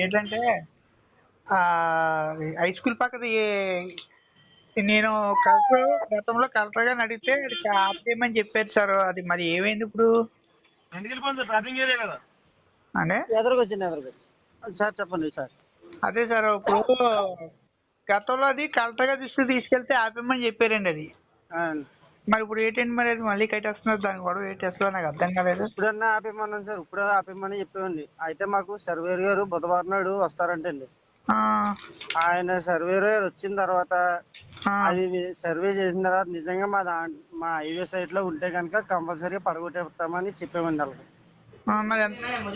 ఏంటంటే ఆ, high school పక్కది నేను కలెక్టర్ గతంలో కలెక్టర్ గారిని అడిగితే అది ఆపేయమని చెప్పారు సార్. అది మరి ఏమైంది ఇప్పుడు? సార్? ట్రాపింగ్ ఏరియా కదా. అంటే ఎదురుకొచ్చింది ఎదురుకొచ్చింది సార్ చెప్పండి సార్. అదే సార్ ఇప్పుడు గతంలో అది కలెక్టర్ గారి దృష్టికి తీసుకెళ్తే ఆపేయమని చెప్పారండి అది. ఆ, మరి ఇప్పుడు ఏంటండి మరి అది మళ్ళీ కట్టేస్తున్నారు దాని గొడవ ఏంటి అసలు నాకు అర్థం కాలేదు. ఇప్పుడన్నా ఆపేమన్నాను సార్ ఇప్పుడే ఆపేమని చెప్పామండి అయితే మాకు సర్వేర్ గారు బుధవారం నాడు వస్తారంటండి. ఆయన సర్వేర్ గారు వచ్చిన తర్వాత అది సర్వే చేసిన తర్వాత నిజంగా మా దా మా హైవే సైట్లో ఉంటే కనుక కంపల్సరీ పడగొట్టేస్తామని చెప్పామండి వాళ్ళకి మరి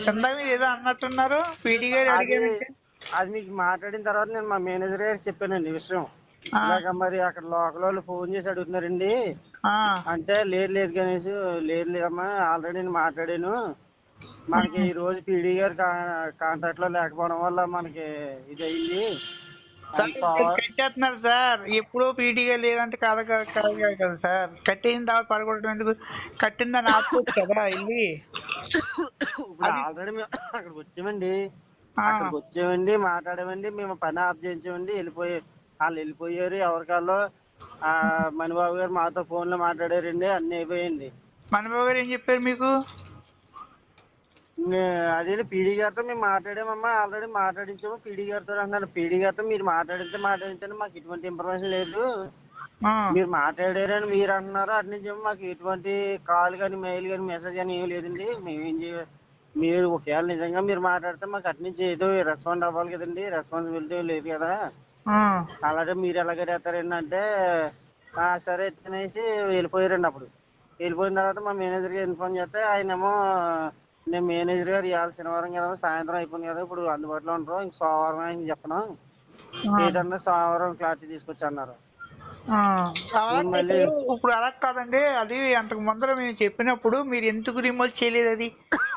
ఎంత ఏదో అన్నట్టున్నారు? పీటీ గారు అది అడిగారంటే అది మీకు మాట్లాడిన తర్వాత నేను మా మేనేజర్ గారికి చెప్పానండి విషయం. ఇలాగ మరి అక్కడ లోకల్ వాళ్ళు ఫోన్ చేసి అడుగుతున్నారండి. అంటే లేదు లేదు గణేష్ లేదు లేదమ్మా ఆల్రెడీ నేను మాట్లాడాను. మనకి ఈ రోజు పీడీ గారు కాంట్రాక్ట్లో లేకపోవడం వల్ల మనకి ఇది అయింది కట్టేస్తున్నారు సార్. ఎప్పుడో పీటీగా లేదంటే కాదు కాదు సార్. కట్టేసిన తర్వాత పడగొట్టడం ఎందుకు? కట్టిందని ఆపుకోవచ్చు కదా వెళ్ళి. ఆల్రెడీ మేము అక్కడికి వచ్చామండి. అక్కడికి వచ్చామండి మాట్లాడామండి మేము పని ఆఫ్ చేయించామండి. వెళ్ళిపోయి వాళ్ళు వెళ్ళిపోయారు ఎవరికాల్లో. ఆ మణిబాబు గారు మాతో ఫోన్లో మాట్లాడారండి అన్ని అయిపోయింది. మనబాబు గారు ఏం చెప్పారు మీకు? అదే పీడీ గారితో మేము మాట్లాడామమ్మా ఆల్రెడీ మాట్లాడించాము. పీడీ గారితో అంటున్నారు పీడీ గారితో మీరు మాట్లాడితే మాట్లాడించండి మాకు ఎటువంటి ఇన్ఫర్మేషన్ లేదు. ఆ, మీరు మాట్లాడారని మీరు అంటున్నారు అటు నుంచి ఏమో మాకు ఎటువంటి కాల్ కానీ మెయిల్ కానీ మెసేజ్ కానీ ఏం లేదండి. మేము ఏం చేయ మీరు ఒకవేళ నిజంగా మీరు మాట్లాడితే మాకు అటు నుంచి ఏదో రెస్పాండ్ అవ్వాలి కదండి. రెస్పాన్సిబిలిటీ లేదు కదా. ఆ, అలాగే మీరు ఎలాగడేస్తారండి అంటే "ఆ, సరే తినేసి వెళ్ళిపోయారండి అప్పుడు. వెళ్ళిపోయిన తర్వాత మా మేనేజర్ గారు ఇన్ఫార్మ్ చేస్తే ఆయనేమో నేను మేనేజర్ గారు ఇవాళ శనివారం కదా సాయంత్రం అయిపోయింది కదా ఇప్పుడు అందుబాటులో ఉంటారు ఇంక సోమవారం ఆయన చెప్పను. ఏదన్నా సోమవారం క్లారిటీ తీసుకొచ్చి అన్నారు. ఇప్పుడు అలా కాదండి అది అంతకు ముందర మేము చెప్పినప్పుడు మీరు ఎందుకు రిమోట్ చేయలేదు అది?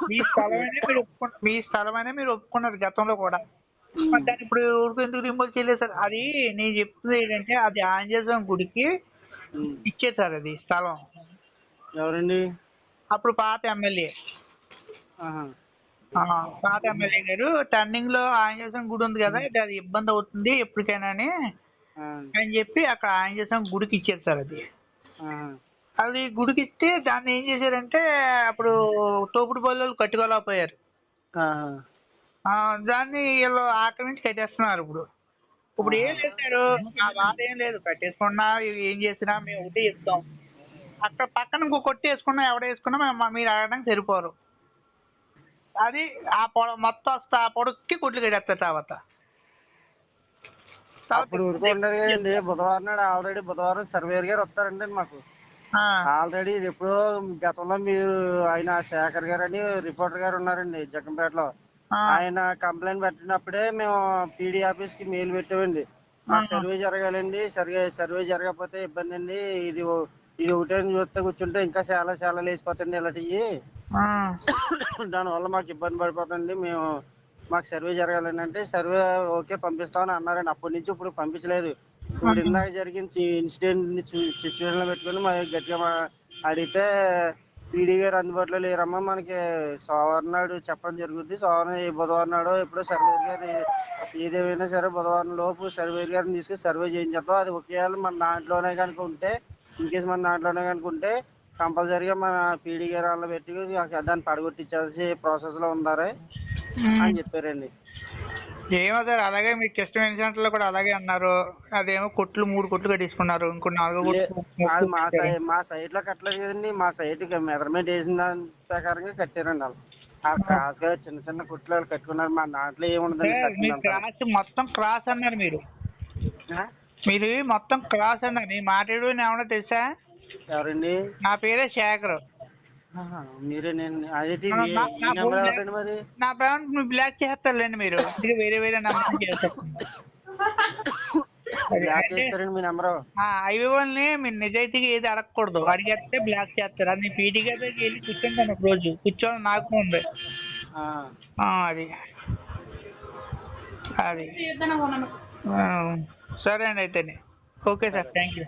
మీ స్థలమైనా మీరు ఒప్పుకున్నారు మీ స్థలమైనా మీరు ఒప్పుకున్నారు గతంలో కూడా. దాన్ని ఇప్పుడు ఊరికి ఎందుకు రిమోట్ చేయలేదు సార్? అది నేను చెప్తుంది ఏంటంటే అది ఆంజనేయ స్వామి గుడికి. ఇచ్చేది సార్ అది స్థలం. ఎవరండి? అప్పుడు పాత ఎమ్మెల్యే. పాత ఎమ్మెల్యే గారు. టర్నింగ్లో ఆంజనేయ స్వామి గుడి ఉంది కదా అది ఇబ్బంది అవుతుంది ఎప్పటికైనా అని అని చెప్పి అక్కడ ఆంజనేయ స్వామి గుడికి ఇచ్చేది సార్ అది. అది గుడికి ఇస్తే దాన్ని ఏం చేశారంటే అప్పుడు తోపుడు బళ్ళు కట్టుకోలేకపోయారు. దాన్ని వీళ్ళు ఆక్రమించి కట్టేస్తున్నారు ఇప్పుడు. ఇప్పుడు ఏం చేశారు? ఆ బాధ ఏం లేదు. కట్టేసుకున్నా ఏం చేసినా మేము ఒకటే చెప్తాం. అక్కడ పక్కన ఇంకో కొట్టి వేసుకున్నా ఎవడ వేసుకున్నా మీరు అడగడానికి సరిపోరు. అది ఆ పొడ మొత్తం వస్తా ఆ పొడక్కి కొట్లు కట్టేస్తారు తర్వాత. అప్పుడు కదండి బుధవారం నాడు ఆల్రెడీ బుధవారం సర్వేర్ గారు వస్తారండి మాకు. ఆల్రెడీ ఎప్పుడో గతంలో మీరు ఆయన శేఖర్ గారు అని రిపోర్టర్ గారు ఉన్నారండి జగ్గంపేటలో ఆ, ఆయన కంప్లైంట్ పెట్టినప్పుడే మేము పీడీ ఆఫీస్కి మెయిల్ పెట్టామండి. మాకు సర్వే జరగాలండి. సర్వే సర్వే జరగకపోతే ఇబ్బంది అండి. ఇది ఇది ఒకటే చూస్తే కూర్చుంటే ఇంకా చాలా చాలా లేచిపోతండి ఇలాంటివి. ఆ, దానివల్ల మాకు ఇబ్బంది పడిపోతుంది మేము మాకు సర్వే జరగాలని అంటే సర్వే ఓకే పంపిస్తామని అన్నారండి. అప్పటి నుంచి ఇప్పుడు పంపించలేదు. ఇప్పుడు ఇందాక జరిగిన ఇన్సిడెంట్ సిచ్యువేషన్లో పెట్టుకుని మా గట్టిగా అడిగితే పీడీ గారు అందుబాటులో లేరమ్మా. మనకి సోమవారం నాడు చెప్పడం జరుగుద్ది. సోమవారం బుధవారం నాడు ఎప్పుడో సర్వేర్ గారు ఏదేమైనా సరే బుధవారం లోపు సర్వేర్ గారిని తీసుకుని సర్వే చేయించేద్దాం. అది ఒకేవేళ మన దాంట్లోనే కనుక ఉంటే ఇన్కేస్ మన దాంట్లోనే కనుక ఉంటే కంపల్సరీగా మన పీడీ గారు అలా పెట్టి దాన్ని పడగొట్టించాల్సి ప్రాసెస్లో ఉన్నారే అని చెప్పారండి. ఏమో సార్ అలాగే మీ టెస్ట్ సెంటర్లో కూడా అలాగే అన్నారు. అదేమో కొట్లు మూడు కొట్లు కట్టించుకున్నారు. ఇంకో నాలుగో కొట్లు మా సైడ్ మా సైడ్లో కట్టలేదు కదండి. మా సైడ్ మెజర్మెంట్ వేసిన దాని ప్రకారంగా కట్టారండి వాళ్ళు. ఆ క్రాస్గా చిన్న చిన్న కుట్లు వాళ్ళు కట్టుకున్నారు. మా దాంట్లో ఏముండదండి మీ కట్టినంత క్రాస్ మొత్తం క్రాస్ అన్నారు మీరు? మీరు మొత్తం క్రాస్ అన్నారు. నీ మాట్లాడు ఏమన్నా తెలుసా? ఎవరండి? నా పేరే శేఖర్. మీరే నేను అదేంటి నెంబర్ మరి? నా మీరు బ్లాక్ చేస్తారులేండి మీరు. వేరే వేరే నెంబర్ చేస్తారు. బ్లాక్ చేస్తారండి మీ నెంబర్. ఐవి వాళ్ళని మీరు నిజాయితీగా ఏది అడగకూడదు. అడిగేస్తే బ్లాక్ చేస్తారు. అది పీటీ గారి వెళ్ళి కూర్చుంటాను ఒక రోజు. కూర్చొని నాకు ఉంది. ఆ, అది. అది. సరే అండి అయితేనే. Okay sir. Thank you.